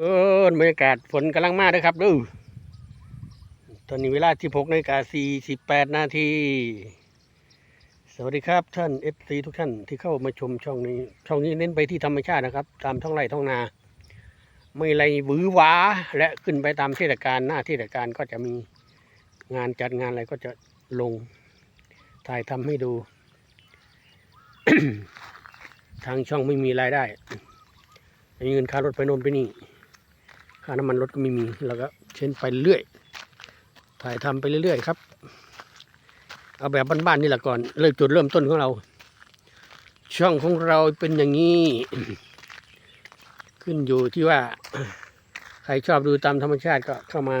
เออบรรยากาศฝนกำลังมาด้อครับดูตอนนี้เวลาที่6นาฬิกา48นาที สวัสดีครับท่าน FC ทุกท่านที่เข้ามาชมช่องนี้ ช่องนี้เน้นไปที่ธรรมชาตินะครับ ตามท้องไร่ท้องนา ไม่ไรหวือหวา และขึ้นไปตามเทศกาลหน้าเทศกาลก็จะมีงานจัดงานอะไรก็จะลงถ่ายทำให้ดู ทางช่องไม่มีรายได้เงินค่ารถไปโน่นไปนี่ ค่าน้ำมันรถก็ไม่มีแล้วก็เช่นไปเรื่อย ถ่ายทำไปเรื่อยๆครับ เอาแบบบ้านๆนี่แหละก่อนเริ่มจุดเริ่มต้นของเรา ช่องของเราเป็นอย่างนี้ ขึ้นอยู่ที่ว่า ใครชอบดูตามธรรมชาติก็เข้ามา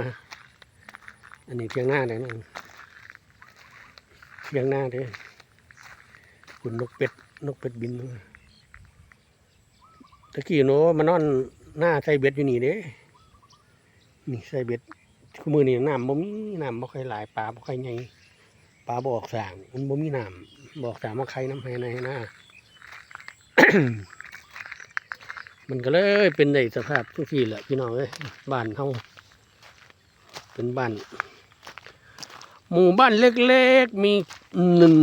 อันนี้เทียงหน้าเลยนั่นเทียงหน้าเลยคุณนกเป็ดนกเป็ดบินมาตะกี้โนมานอนหน้าใส่เบ็ดอยู่นี่เด้ นี่ใส่เบ็ดคือมือนี่น้ำบ่มีน้ำบ่ค่อยหลายปลาบ่ค่อยใหญ่ปลาบ่ออกสางมันบ่มีน้ำบอกสางมาใครน้ำให้ในหน้ามันก็เลยเป็นในสภาพทุกทีแหละพี่น้องเอ้ยบ้านเฮาเป็นบ้าน หมู่บ้านเล็กๆมีหนึ่ง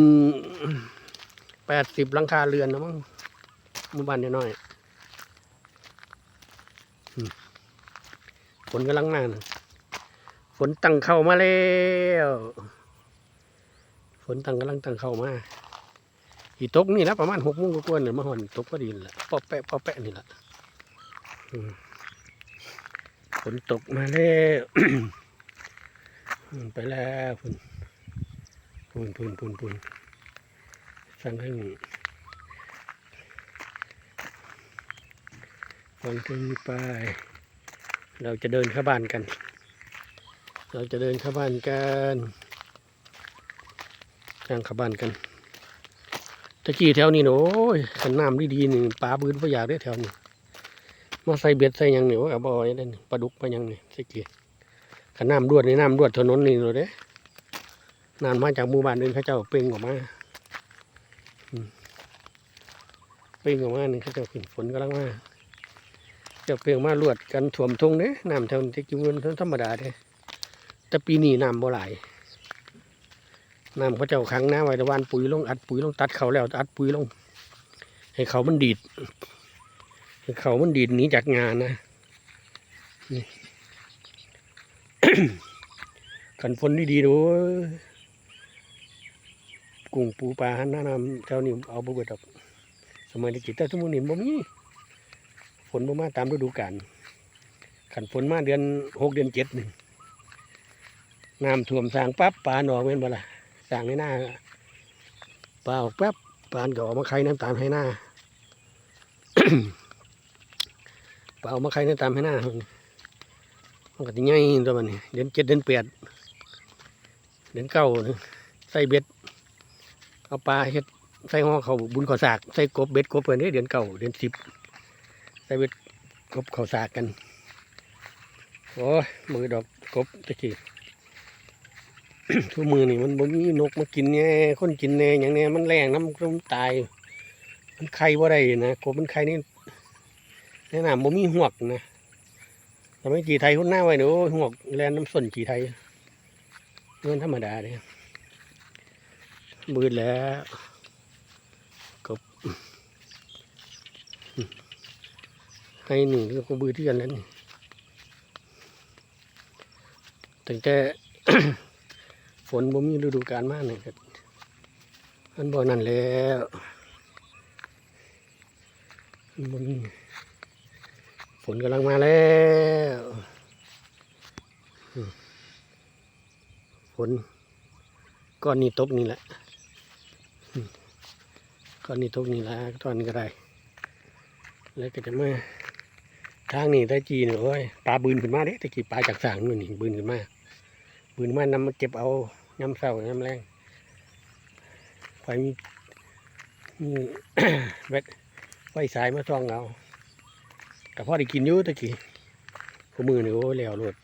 แปดสิบหลังคาเรือนนะมั้งหมู่บ้านน้อยๆ นกำลังมานะฝนตั้งเข้ามาแล้วฝนตั้งกำลังตั้งเข้ามาอีตกนี่นะประมาณหกโมงกว่าๆเนี่ยมาหอนตกก็ดีแหละปอแปะปอแปะนี่แหละฝนตกมาแล้วไปแล้วฝนพูนพูนพูนพูนสั่งให้ฟังเพลงไป เราจะเดินเข้าบ้านกัน เราจะเดินเข้าบ้านกันย่างเข้าบ้านกันตะกี้แถวนี้เนอะโอ้ยขันน้ำดีๆนี่งปลาบืนปลาอยากได้แถวนี้มาใส่เบ็ดใส่ยังเหนียว่ากับบอยนั่นปลาดุกปลาหยังนี่ตะกี้ขันน้ำรวดนี่น้ำรวดถนนนี่เลยเด้น้ำมาจากหมู่บ้านอื่นเขาเจ้าเป่งออกมาเป่งออกมาหนี่เขาเจ้าขึ้นฝนกำลังมา เจะเพียงมาลวดกันถ่วมทงเด้น้ำเท่าที่กินมันธรรมดาเด้แต่ปีนี้น้ำบ่หลายน้ำเขาเจ้าขังน้ำไว้ตะวันปุ๋ยลงอัดปุ๋ยลงตัดเขาแล้วอัดปุ๋ยลง ให้เขามันดีด ให้เขามันดีดหนีจากงานนะนี่ขันฝนดีๆดูกุ้งปูปลาหันน้าน้ำเท่านี้เอาบ่เบิดอกสมัยตะกี้แต่สมุนินบ่มี นบ่มาตามฤดูกาลขันฝนมาเดือนหกเดือนเจ็ดหนึ่งน้ำท่วมสางปั๊บปลาหนออกแม่นบ่ล่ะสางในหน้าปลาออกปั๊บปลาก็ออกมาไข่น้ำตามให้หน้าปลาออกมาไข่น้ำตามให้หน้ามันก็จะใหญ่ตัวมันเดือนเจ็ดเดือนแปดเดือนเก้าใส่เบ็ดเอาปลาเฮ็ดใส่ห่อเขาบุญขอสากใส่กบเบ็ดกบเพื่อนเดือนเก้าเดือนสิบ ใส่เบ็ดกบเขาสากกัน โอ้ยมือดอกกบตะกี้ทุกมือนี่มันบ่มีนกมากินแน่คนกินแน่อย่างแน่มันแรงน้ำมันตาย มันไข่บ่ได้นะกบมันไข่นี่แน่นอนบ่มีหวกนะทำไมจีไทยคนหน้าไว้เดี๋ยวหวกแลนน้ำส้นจีไทยเงินธรรมดาเลยมืดแล้วกบ ให้หนึ่งก็บือที่กันแล้วนี่ตั้งแต่ฝนบ่มีฤดูกาลมากเลยครับอันบ่นั่นแล้วอันบ่มีฝนกำลังมาแล้วฝนก้อนนี้ตกนี่แหละก้อนนี้ตกนี่แหละตอนนี้ก็ได้แล้วก็จะมา ทางนี้ตะจีเนี่ยโอ้ยปลาบืนขึ้นมาเด้ตะกี้ปลาจากสางนู่นนี่บืนขึ้นมาบืนมานำมาเก็บเอาย้ำเศร้าย้ำแรงไฟมีมีเวทไฟสายมาส่องเอาแต่พ่อได้กินอยู่ตะกี้ขมือนี่โอ้ยแล้วรถ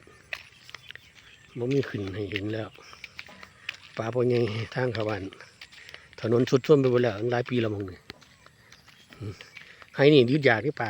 มันมีขึ้นให้เห็นแล้วปลาพอใหญ่ทางขาบ้านถนนสุดส้วมไปหมดแล้วหลายปีแล้วมึงนี่ให้นี่ยืดยาที่ป่า